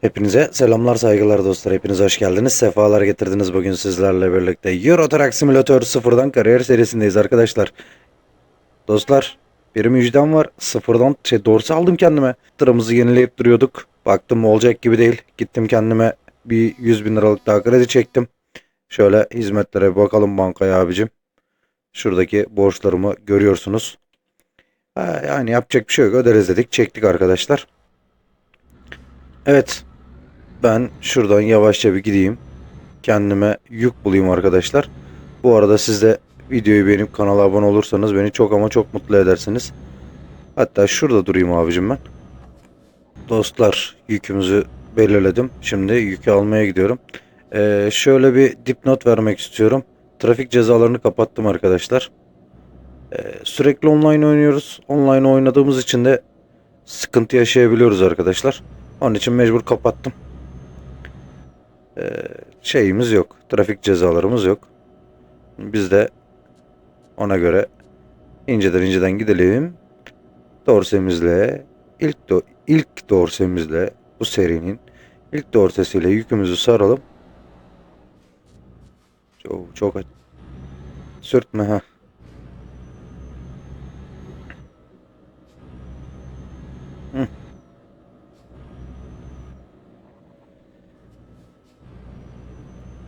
Hepinize selamlar saygılar dostlar. Hepiniz hoş geldiniz. Sefalar getirdiniz bugün sizlerle birlikte. Euro Truck Simulator sıfırdan kariyer serisindeyiz arkadaşlar. Dostlar bir müjdem var. Sıfırdan şey dorsi aldım kendime. Tırımızı yenileyip duruyorduk. Baktım olacak gibi değil. Gittim kendime bir 100 bin liralık daha kredi çektim. Şöyle hizmetlere bakalım bankaya abicim. Şuradaki borçlarımı görüyorsunuz. Ha, yani yapacak bir şey yok. Öderiz dedik. Çektik arkadaşlar. Evet. Ben şuradan yavaşça bir gideyim. Kendime yük bulayım arkadaşlar. Bu arada siz de videoyu beğenip kanala abone olursanız beni çok ama çok mutlu edersiniz. Hatta şurada durayım abicim ben. Dostlar yükümüzü belirledim. Şimdi yükü almaya gidiyorum. Ee, şöyle bir dipnot vermek istiyorum. Trafik cezalarını kapattım arkadaşlar. Ee, sürekli online oynuyoruz. Online oynadığımız için de sıkıntı yaşayabiliyoruz arkadaşlar. Onun için mecbur kapattım. Ee, şeyimiz yok. Trafik cezalarımız yok. Biz de ona göre inceden inceden gidelim. Dorsemizle ilk do ilk dorsemizle bu serinin ilk dorsesiyle yükümüzü saralım. Çok çok sürtme ha.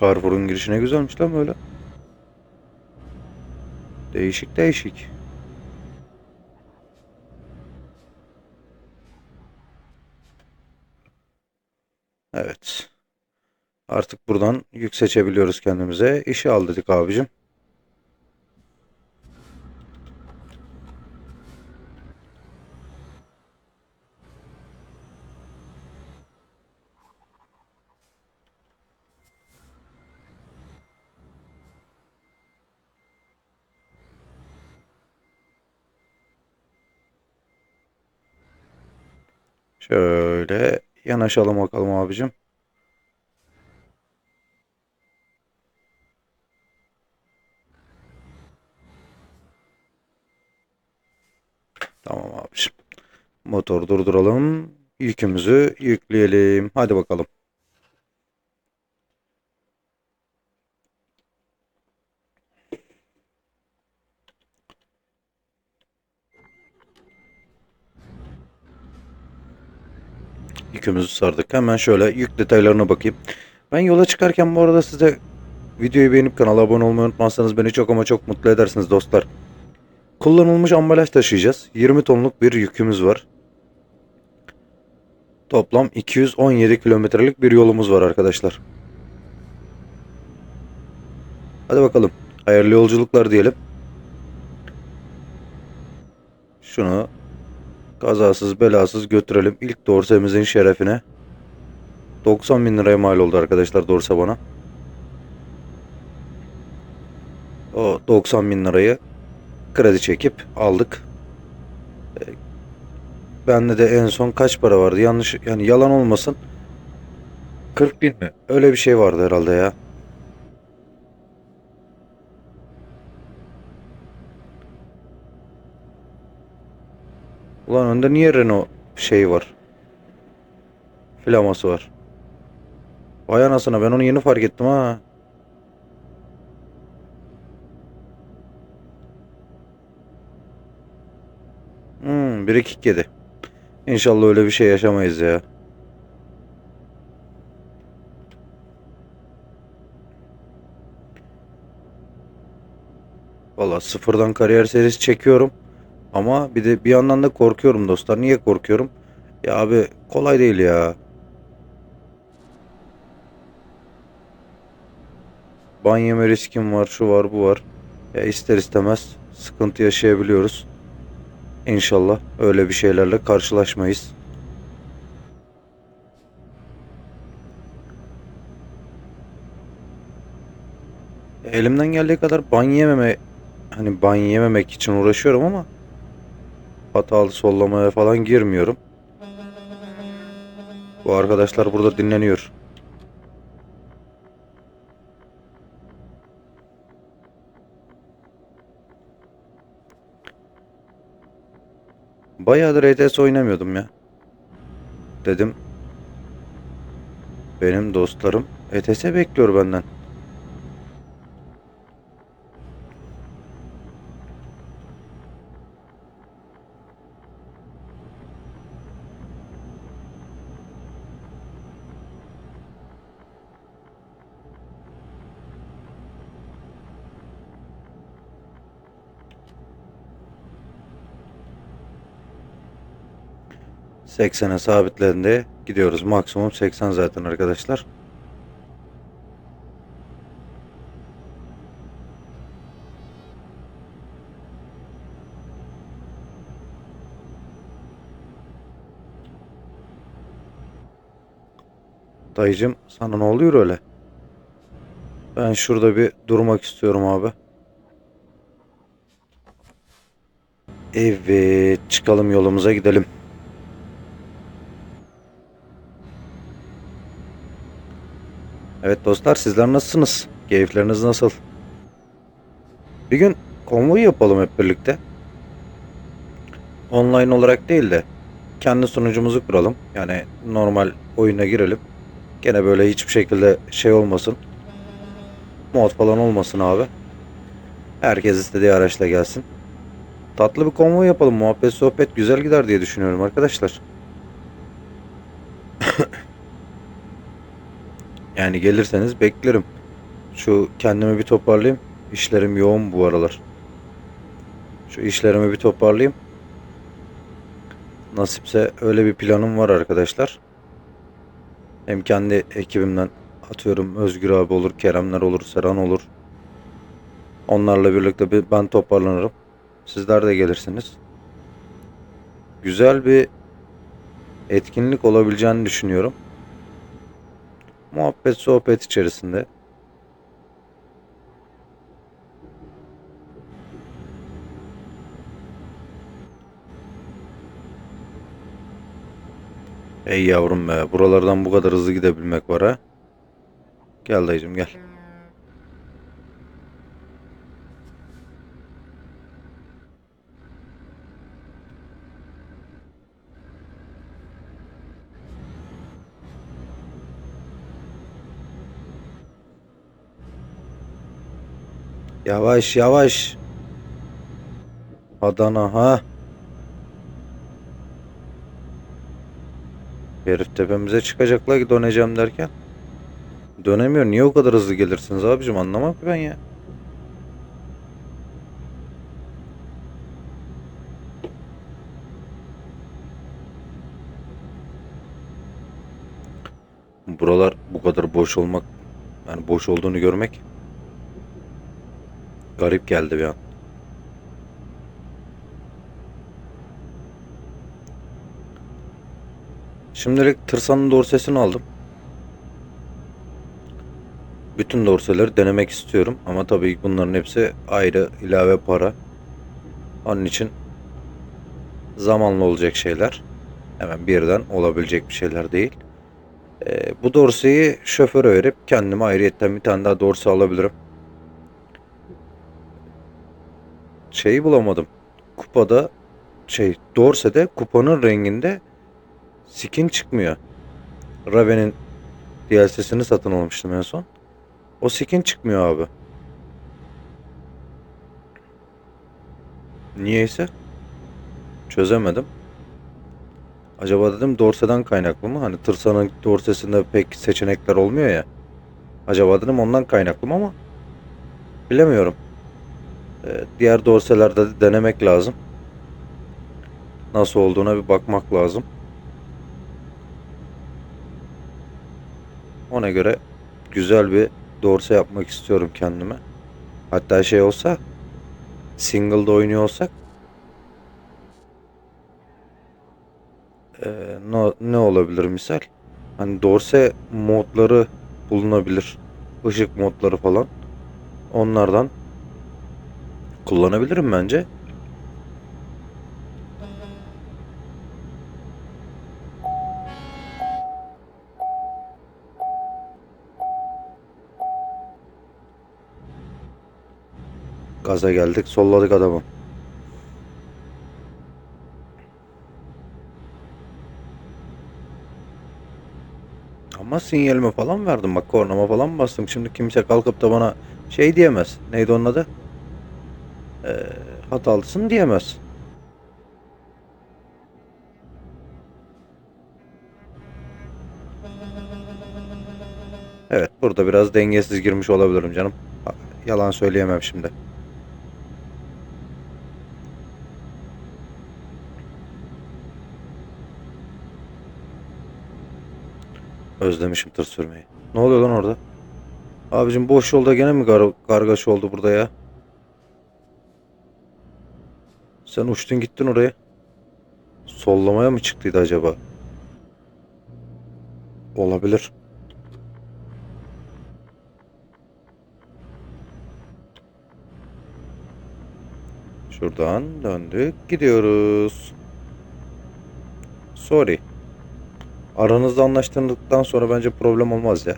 Carrefour'un girişi ne güzelmiş lan böyle. Değişik değişik. Evet. Artık buradan yük seçebiliyoruz kendimize. İşi al dedik abicim. Şöyle yanaşalım bakalım abicim. Tamam abicim. Motor durduralım. Yükümüzü yükleyelim. Hadi bakalım. Yükümüzü sardık. Hemen şöyle yük detaylarına bakayım. Ben yola çıkarken bu arada size videoyu beğenip kanala abone olmayı unutmazsanız beni çok ama çok mutlu edersiniz dostlar. Kullanılmış ambalaj taşıyacağız. 20 tonluk bir yükümüz var. Toplam 217 kilometrelik bir yolumuz var arkadaşlar. Hadi bakalım. Hayırlı yolculuklar diyelim. Şunu kazasız belasız götürelim. İlk dorsemizin şerefine. 90 bin liraya mal oldu arkadaşlar dorse bana. O 90 bin lirayı kredi çekip aldık. E, Bende de en son kaç para vardı? Yanlış yani yalan olmasın. 40 bin mi? Öyle bir şey vardı herhalde ya. Ulan önde niye Renault şey var? Flaması var. Vay anasına ben onu yeni fark ettim ha. Hmm, 1-2-7. İnşallah öyle bir şey yaşamayız ya. Valla sıfırdan kariyer serisi çekiyorum. Ama bir de bir yandan da korkuyorum dostlar. Niye korkuyorum? Ya abi kolay değil ya. Ban yeme riskim var, şu var, bu var. Ya ister istemez sıkıntı yaşayabiliyoruz. İnşallah öyle bir şeylerle karşılaşmayız. Elimden geldiği kadar ban yememe hani ban yememek için uğraşıyorum ama hatalı sollamaya falan girmiyorum. Bu arkadaşlar burada dinleniyor. Bayağıdır ETS oynamıyordum ya. Dedim Benim dostlarım ETS bekliyor benden. Seksene sabitlendi. Gidiyoruz. Maksimum 80 zaten arkadaşlar. Dayıcım sana ne oluyor öyle? Ben şurada bir durmak istiyorum abi. Evet, çıkalım yolumuza gidelim. Evet dostlar sizler nasılsınız? Keyifleriniz nasıl? Bir gün konvoy yapalım hep birlikte. Online olarak değil de kendi sunucumuzu kuralım. Yani normal oyuna girelim. Gene böyle hiçbir şekilde şey olmasın. Mod falan olmasın abi. Herkes istediği araçla gelsin. Tatlı bir konvoy yapalım. Muhabbet sohbet güzel gider diye düşünüyorum arkadaşlar. Yani gelirseniz beklerim. Şu kendimi bir toparlayayım. İşlerim yoğun bu aralar. Şu işlerimi bir toparlayayım. Nasipse öyle bir planım var arkadaşlar. Hem kendi ekibimden atıyorum Özgür abi olur, Keremler olur, Serhan olur. Onlarla birlikte bir ben toparlanırım. Sizler de gelirsiniz. Güzel bir etkinlik olabileceğini düşünüyorum. Muhabbet sohbet içerisinde. Ey yavrum be, buralardan bu kadar hızlı gidebilmek var ha. Gel dayıcım gel. Yavaş yavaş. Adana ha. Herif tepemize çıkacaklar döneceğim derken. Dönemiyor. Niye o kadar hızlı gelirsiniz abicim anlamam ki ben ya. Buralar bu kadar boş olmak yani boş olduğunu görmek garip geldi bir an. Şimdilik tırsanın dorsesini aldım. Bütün dorseleri denemek istiyorum ama tabii bunların hepsi ayrı ilave para. Onun için zamanla olacak şeyler. Hemen birden olabilecek bir şeyler değil. Ee, bu dorseyi şoföre verip kendime ayrıyetten bir tane daha dorse alabilirim. Şeyi bulamadım. Kupada şey Dorse'de kupanın renginde skin çıkmıyor. Raven'in DLC'sini satın almıştım en son. O skin çıkmıyor abi. Niyeyse çözemedim. Acaba dedim Dorse'den kaynaklı mı? Hani Tırsan'ın Dorse'sinde pek seçenekler olmuyor ya. Acaba dedim ondan kaynaklı mı ama bilemiyorum. Ee, diğer dorselerde de denemek lazım. Nasıl olduğuna bir bakmak lazım. Ona göre güzel bir dorse yapmak istiyorum kendime. Hatta şey olsa single'da oynuyor olsak e, ne, ne olabilir misal? Hani dorse modları bulunabilir. Işık modları falan. Onlardan kullanabilirim bence. Gaza geldik, solladık adamı. Ama sinyalimi falan verdim bak kornama falan bastım. Şimdi kimse kalkıp da bana şey diyemez. Neydi onun adı? Ee, hatalısın diyemez. Evet burada biraz dengesiz girmiş olabilirim canım. Yalan söyleyemem şimdi. Özlemişim tır sürmeyi. Ne oluyor lan orada? Abicim boş yolda gene mi gar kargaşa oldu burada ya? Sen uçtun gittin oraya. Sollamaya mı çıktıydı acaba? Olabilir. Şuradan döndük gidiyoruz. Sorry. Aranızda anlaştırdıktan sonra bence problem olmaz ya.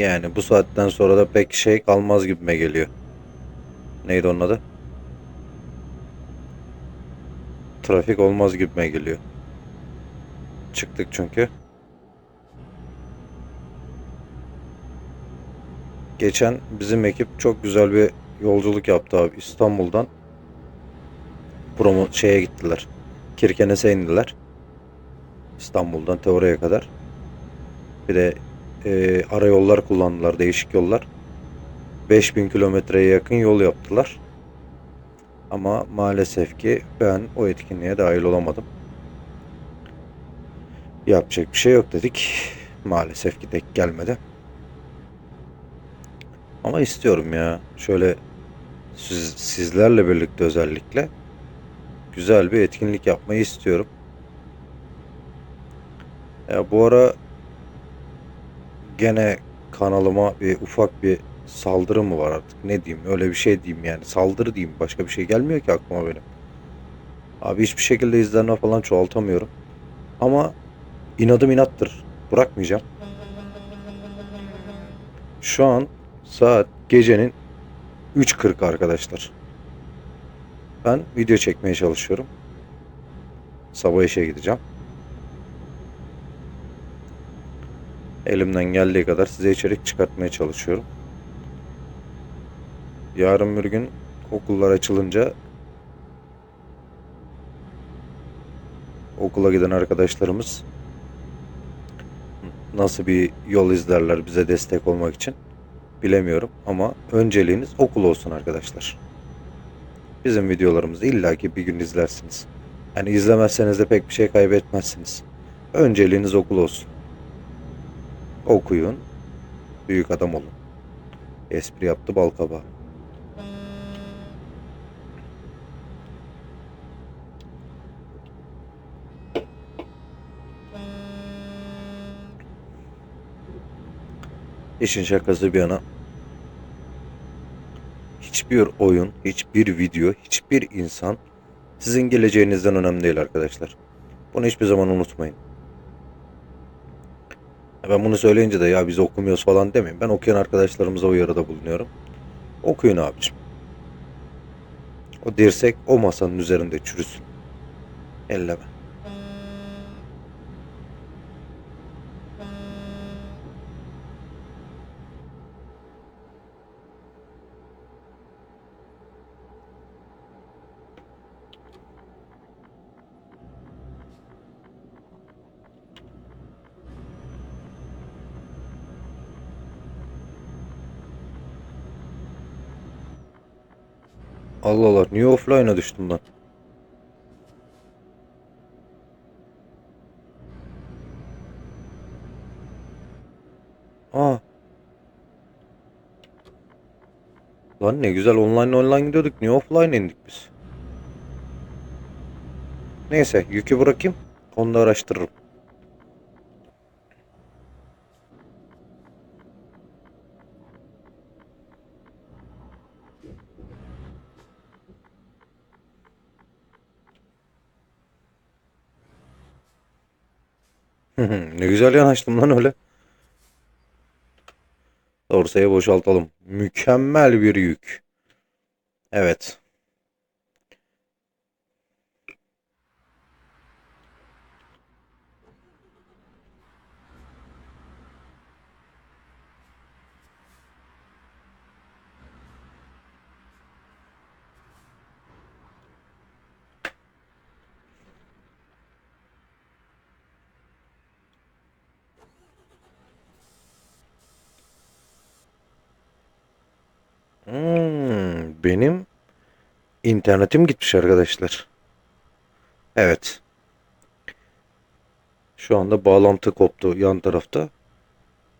Yani bu saatten sonra da pek şey kalmaz gibime geliyor. Neydi onun adı? Trafik olmaz gibime geliyor. Çıktık çünkü. Geçen bizim ekip çok güzel bir yolculuk yaptı abi İstanbul'dan promo şeye gittiler. Kirkenes'e indiler. İstanbul'dan te oraya kadar. Bir de e, ara yollar kullandılar, değişik yollar. 5000 kilometreye yakın yol yaptılar. Ama maalesef ki ben o etkinliğe dahil olamadım. Yapacak bir şey yok dedik. Maalesef ki denk gelmedi. Ama istiyorum ya. Şöyle siz, sizlerle birlikte özellikle güzel bir etkinlik yapmayı istiyorum. Ya bu ara gene kanalıma bir ufak bir saldırı mı var artık ne diyeyim öyle bir şey diyeyim yani saldırı diyeyim başka bir şey gelmiyor ki aklıma benim. Abi hiçbir şekilde izlenme falan çoğaltamıyorum. Ama inadım inattır. Bırakmayacağım. Şu an saat gecenin 3.40 arkadaşlar. Ben video çekmeye çalışıyorum. Sabah işe gideceğim. Elimden geldiği kadar size içerik çıkartmaya çalışıyorum. Yarın bir gün okullar açılınca okula giden arkadaşlarımız nasıl bir yol izlerler bize destek olmak için bilemiyorum ama önceliğiniz okul olsun arkadaşlar. Bizim videolarımızı illaki bir gün izlersiniz. Yani izlemezseniz de pek bir şey kaybetmezsiniz. Önceliğiniz okul olsun. Okuyun, büyük adam olun. Espri yaptı bal kabağı. İşin şakası bir yana hiçbir oyun, hiçbir video, hiçbir insan sizin geleceğinizden önemli değil arkadaşlar. Bunu hiçbir zaman unutmayın. Ben bunu söyleyince de ya biz okumuyoruz falan demeyin. Ben okuyan arkadaşlarımıza uyarıda bulunuyorum. Okuyun abicim. O dirsek o masanın üzerinde çürüsün. Elleme. Allah Allah niye offline'a düştüm ben? Aa. Lan ne güzel online online gidiyorduk. Niye offline indik biz? Neyse yükü bırakayım. Onu araştırırım. Ne güzel yanaştım lan öyle. Dorsaya boşaltalım. Mükemmel bir yük. Evet. Benim internetim gitmiş arkadaşlar. Evet. Şu anda bağlantı koptu yan tarafta.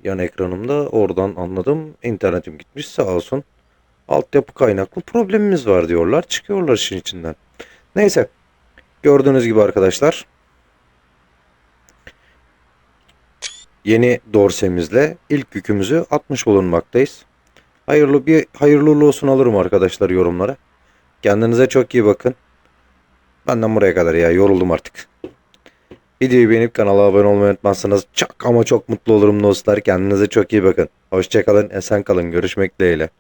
Yan ekranımda oradan anladım. İnternetim gitmiş sağ olsun. Altyapı kaynaklı problemimiz var diyorlar. Çıkıyorlar işin içinden. Neyse. Gördüğünüz gibi arkadaşlar. Yeni dorsemizle ilk yükümüzü atmış bulunmaktayız. Hayırlı bir hayırlı olsun alırım arkadaşlar yorumlara. Kendinize çok iyi bakın. Benden buraya kadar ya yoruldum artık. Videoyu beğenip kanala abone olmayı unutmazsanız çok ama çok mutlu olurum dostlar. Kendinize çok iyi bakın. Hoşçakalın, esen kalın. Görüşmek dileğiyle.